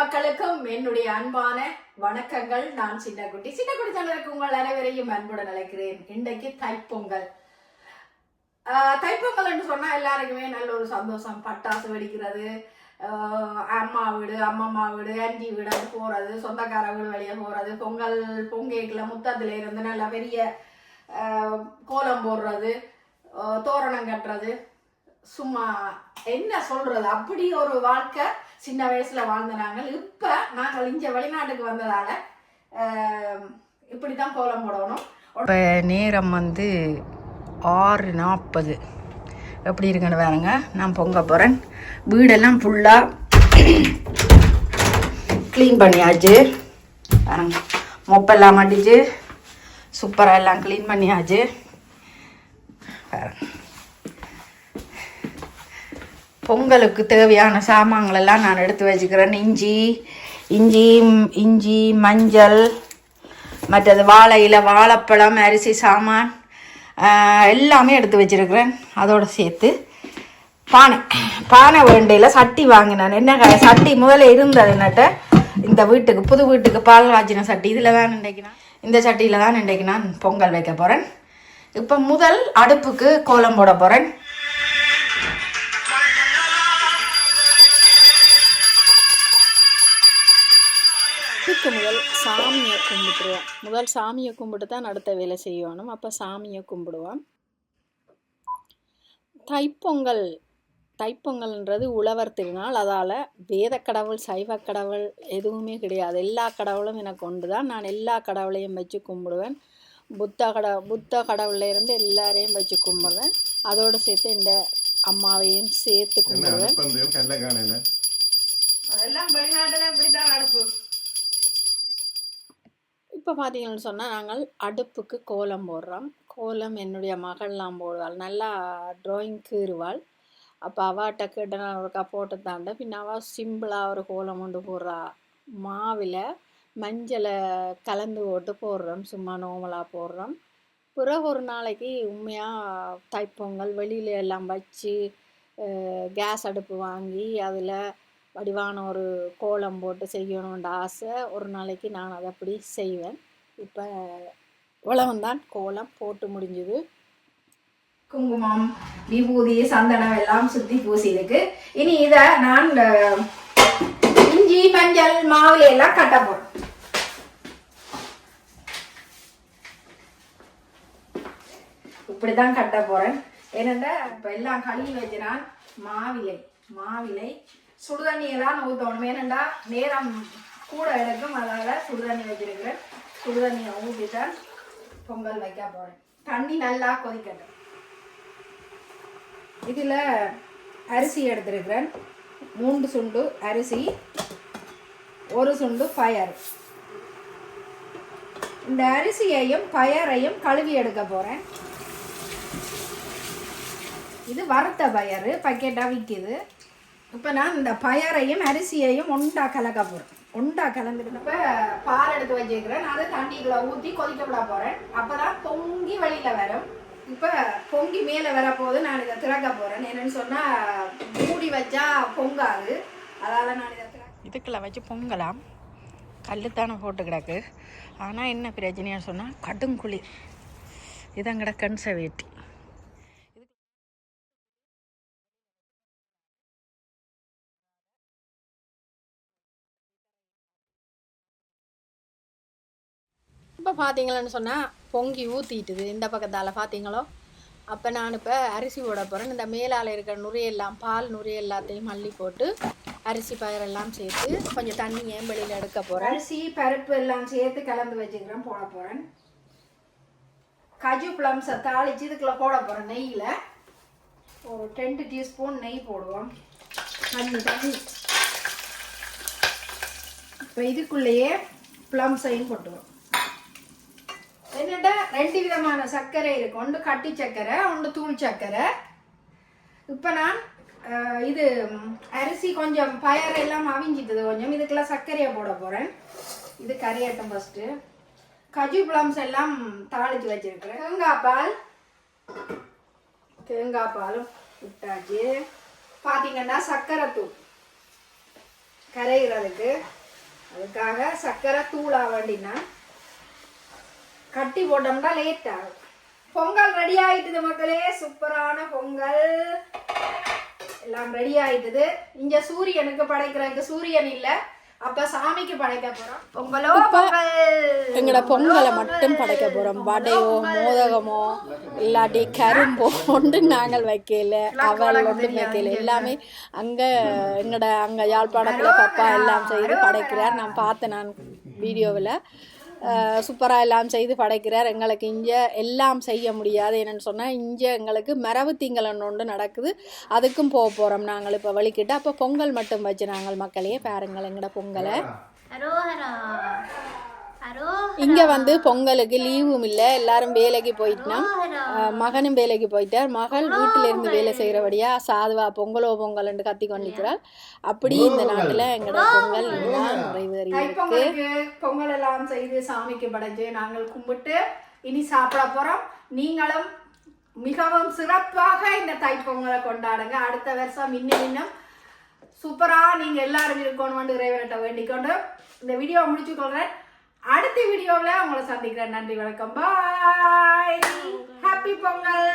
மக்களுக்கும் என்னுடைய அன்பான வணக்கங்கள். நான் சின்னக்குட்டி. சின்னக்குட்டி சேனலுக்கு உங்கள் அனைவரையும் அன்புடன் அழைக்கிறேன். இன்றைக்கு தைப்பொங்கல். தைப்பொங்கல் என்று சொன்னா எல்லாருக்குமே நல்ல ஒரு சந்தோஷம். பட்டாசு வெடிக்கிறது. அம்மா வீடு அம்மம்மா வீடு அஞ்சி வீடு அது போறது சொந்தக்கார வீடு வழியாக போறது பொங்கல் பொங்கேக்கில் முத்தத்துல இருந்து நல்ல பெரிய கோலம் போடுறது தோரணம் கட்டுறது. சும்மா என்ன சொல்றது? அப்படி ஒரு வாழ்க்கை சின்ன வயசுல வாழ்ந்த நாங்கள். இப்ப நாங்கள் இங்க வெளிநாட்டுக்கு வந்ததால இப்படிதான் கோலம் போடணும். இப்போ நேரம் வந்து ஆறு நாற்பது எப்படி இருக்குன்னு பாருங்க. நான் பொங்க போகிறேன் வீடெல்லாம் ஃபுல்லாக க்ளீன் பண்ணியாச்சு. பாருங்க. மொப்பெல்லாம் மாட்டிச்சு. சூப்பராக எல்லாம் க்ளீன் பண்ணியாச்சு. பாருங்க. பொங்கலுக்கு தேவையான சாமான்களெல்லாம் நான் எடுத்து வச்சுக்கிறேன். இஞ்சி இஞ்சி இஞ்சி மஞ்சள் மற்றது வாழை இலை வாழைப்பழம் அரிசி சாமான் எல்லாமே எடுத்து வச்சுருக்கிறேன். அதோடு சேர்த்து பானை பானை வேண்டையில் சட்டி வாங்கினேன். என்ன சட்டி முதல்ல இருந்தது என்னட்ட? இந்த வீட்டுக்கு புது வீட்டுக்கு பால் காய்ச்சின சட்டி. இதில் தான் இன்றைக்கு நான் இந்த சட்டியில் தான் இன்றைக்கு நான் பொங்கல் வைக்க போகிறேன் இப்போ முதல் அடுப்புக்கு கோலம் போட போகிறேன் சாமியை கும்பிட்டுருவோம் முதல் சாமியை கும்பிட்டு தான் அடுத்த வேலை செய்யணும். அப்போ சாமியை கும்பிடுவோம். தைப்பொங்கல். தைப்பொங்கல்ன்றது உழவர் திருநாள். அதால் வேத கடவுள் சைவ கடவுள் எதுவுமே கிடையாது. எல்லா கடவுளும் எனக்கு ஒன்று தான். நான் எல்லா கடவுளையும் வச்சு கும்பிடுவேன். புத்த கட புத்த கடவுள்ல இருந்து எல்லாரையும் வச்சு கும்பிடுவேன். அதோடு சேர்த்து இந்த அம்மாவையும் சேர்த்து கும்பிடுவேன். இப்போ பார்த்தீங்கன்னு சொன்னால் நாங்கள் அடுப்புக்கு கோலம் போடுறோம். கோலம் என்னுடைய மகள்லாம் போடுவாள். நல்லா ட்ராயிங் கீறுவாள். அப்போ அவாட்ட கேட்ட நான் ஒருக்கா போட்டு தாண்ட. பின்ன அவள் சிம்பிளாக ஒரு கோலம் கொண்டு போடுறா. மாவில் மஞ்சளை கலந்து போட்டு போடுறோம். சும்மா நோமலாக போடுறோம். பிறகு ஒரு நாளைக்கு உண்மையாக தைப்பொங்கல் வெளியில் எல்லாம் வச்சு கேஸ் அடுப்பு வாங்கி அதில் வடிவான ஒரு கோலம் போட்டு செய்யணுன்ற ஆசை. ஒரு நாளைக்கு நான் அதை அப்படி செய்வேன். இப்போ உழவந்தான் கோலம் போட்டு முடிஞ்சது. குங்குமம் விபூதி சந்தனம் எல்லாம் சுத்தி பூசியிருக்கு. இனி இத நான் இஞ்சி மஞ்சள் மாவுல எல்லாம் கட்ட போறேன் இப்படிதான் கட்ட போறேன். ஏனென்றா இப்ப எல்லாம் கழுவி வச்சு மாவிலை மாவிலை சுடுதண்ணியெல்லாம் ஊற்றணும் ஏனெண்டா நேரம் கூட எடுக்கும் அதனால சுடுதண்ணி வச்சிருக்கிறேன் சுடுதண்ணியை ஊற்றிதான் பொங்கல் வைக்க போகிறேன் தண்ணி நல்லா கொதிக்கட்டும். இதில் அரிசி எடுத்திருக்கிறேன். மூன்று சுண்டு அரிசி ஒரு சுண்டு பயர் இந்த அரிசியையும் பயரையும் கழுவி எடுக்க போகிறேன் இது வறுத்த பயறு பக்கெட்டாக விற்கிது இப்போ நான் இந்த பயரையும் அரிசியையும் ஒண்டா கலக்க போகிறேன் ஒண்டா கலந்துட்டு இப்போ பால் எடுத்து வச்சிருக்கிறேன். அதை தண்ணிக்குள்ள ஊற்றி கொதிக்க விட போகிறேன் அப்போ தான் பொங்கி வெளியில் வரும். இப்போ பொங்கி மேலே வரப்போது நான் இதை திறக்க போகிறேன் என்னன்னு சொன்னால் மூடி வச்சா பொங்காது. அதால் நான் இதை திறக்க இதுக்குள்ள வச்சு பொங்கலாம். கல்லுத்தானே போட்டு கிடக்கு. ஆனால் என்ன பிரச்சனையாக சொன்னால் கடுங்குளிர் இதங்கட கன்சர்வேட்டி இப்போ பார்த்தீங்களன்னு சொன்னால் பொங்கி ஊற்றிட்டுது இந்த பக்கத்தால் பார்த்தீங்களோ அப்போ நான் இப்போ அரிசி போட போகிறேன் இந்த மேலால் இருக்கிற நுரையெல்லாம் பால் நுரை எல்லாத்தையும் மல்லி போட்டு அரிசி பயிரெல்லாம் சேர்த்து கொஞ்சம் தண்ணி ஏன் வெளியில் எடுக்க போகிறேன் அரிசி பருப்பு எல்லாம் சேர்த்து கலந்து வச்சுக்கிறேன் போட போகிறேன் கஜு பிளம்ஸை தாளிச்சு இதுக்குள்ளே போட போகிறேன் நெய்யில். ஒரு ரெண்டு டீஸ்பூன் நெய் போடுவோம். தண்ணி தண்ணி. இப்போ இதுக்குள்ளேயே ப்ளம்ஸையும் போட்டுவோம் என்னட்டா ரெண்டு விதமான சர்க்கரை இருக்கு. ஒன்று கட்டி சர்க்கரை ஒன்று தூள் சர்க்கரை. இப்போ நான் இது அரிசி கொஞ்சம் பயரெல்லாம் அவிஞ்சிட்டது கொஞ்சம். இதுக்கெல்லாம் சர்க்கரையை போட போகிறேன் இது கரையட்டும் ஃபஸ்ட்டு கஜு பிளம்ஸ் எல்லாம் தாளிச்சு வச்சிருக்கிறேன். தேங்காய் பால். தேங்காய் பாலும் விட்டாச்சு. பார்த்தீங்கன்னா சர்க்கரை தூள். கரைகிறதுக்கு அதுக்காக சர்க்கரை தூள் வேண்டினா கட்டி போட்டோம்னா லேட் ஆகும். பொங்கல் ரெடி ஆயிட்டுது மக்களே. சூப்பரான பொங்கல். எல்லாம் ரெடி ஆயிட்டுது. இங்க சூரியனுக்கு படைக்கிறதுக்கு சூரியன் இல்ல. அப்ப சாமிக்கு படைக்க போறோம். பொங்கலோ பொங்கல். எங்களோட பொங்கலை மட்டும் படைக்க போகிறோம் வடையோ மோதகமோ இல்லாட்டி கரும்போ ஒன்றும் நாங்கள் வைக்கல. அவல் ஒன்றும் வைக்கல. எல்லாமே அங்கே எங்களோட அங்கே யாழ்ப்பாணத்தில் பப்பா எல்லாம் செய்து படைக்கிறார். நான் பார்த்தேன் நான் வீடியோவில். சூப்பராக எல்லாம் செய்து படைக்கிறார். எங்களுக்கு இங்கே எல்லாம் செய்ய முடியாது. என்னென்னு சொன்னால் இங்கே எங்களுக்கு மரபு திங்களன் ஒன்று நடக்குது. அதுக்கும் போக போகிறோம் நாங்கள் இப்போ வழிக்கிட்டு அப்போ பொங்கல் மட்டும் வச்சு நாங்கள் மக்களையே பாருங்கள் எங்களோட பொங்கலை. இங்கே வந்து பொங்கலுக்கு லீவும் இல்லை. எல்லாரும் வேலைக்கு போயிட்டுனா மகனும் வேலைக்கு போயிட்டார். மகள் வீட்டில இருந்து வேலை செய்கிறபடியா சாதுவா பொங்கலோ பொங்கல்னு கத்தி கொண்டிருக்கிறாள் அப்படி இந்த நாட்டில் எங்களோட பொங்கல் இதுதான் நிறைவேறி இருக்கு தைப்பொங்கலுக்கு பொங்கல் எல்லாம் செய்து சாமிக்கு படைச்சு நாங்கள் கும்பிட்டு இனி சாப்பிட போறோம். நீங்களும் மிகவும் சிறப்பாக இந்த தைப்பொங்கலை கொண்டாடுங்க. அடுத்த வருஷம் இன்னும் இன்னும் சூப்பரா நீங்க எல்லாரும் இருக்கணும்னு இறைவன்கிட்ட வேண்டிக் கொண்டு இந்த வீடியோ முடிச்சு கொள்றேன் அடுத்த வீடியோவில் உங்களை சந்திக்கிறேன். நன்றி வணக்கம். பாய் ஹாப்பி பொங்கல்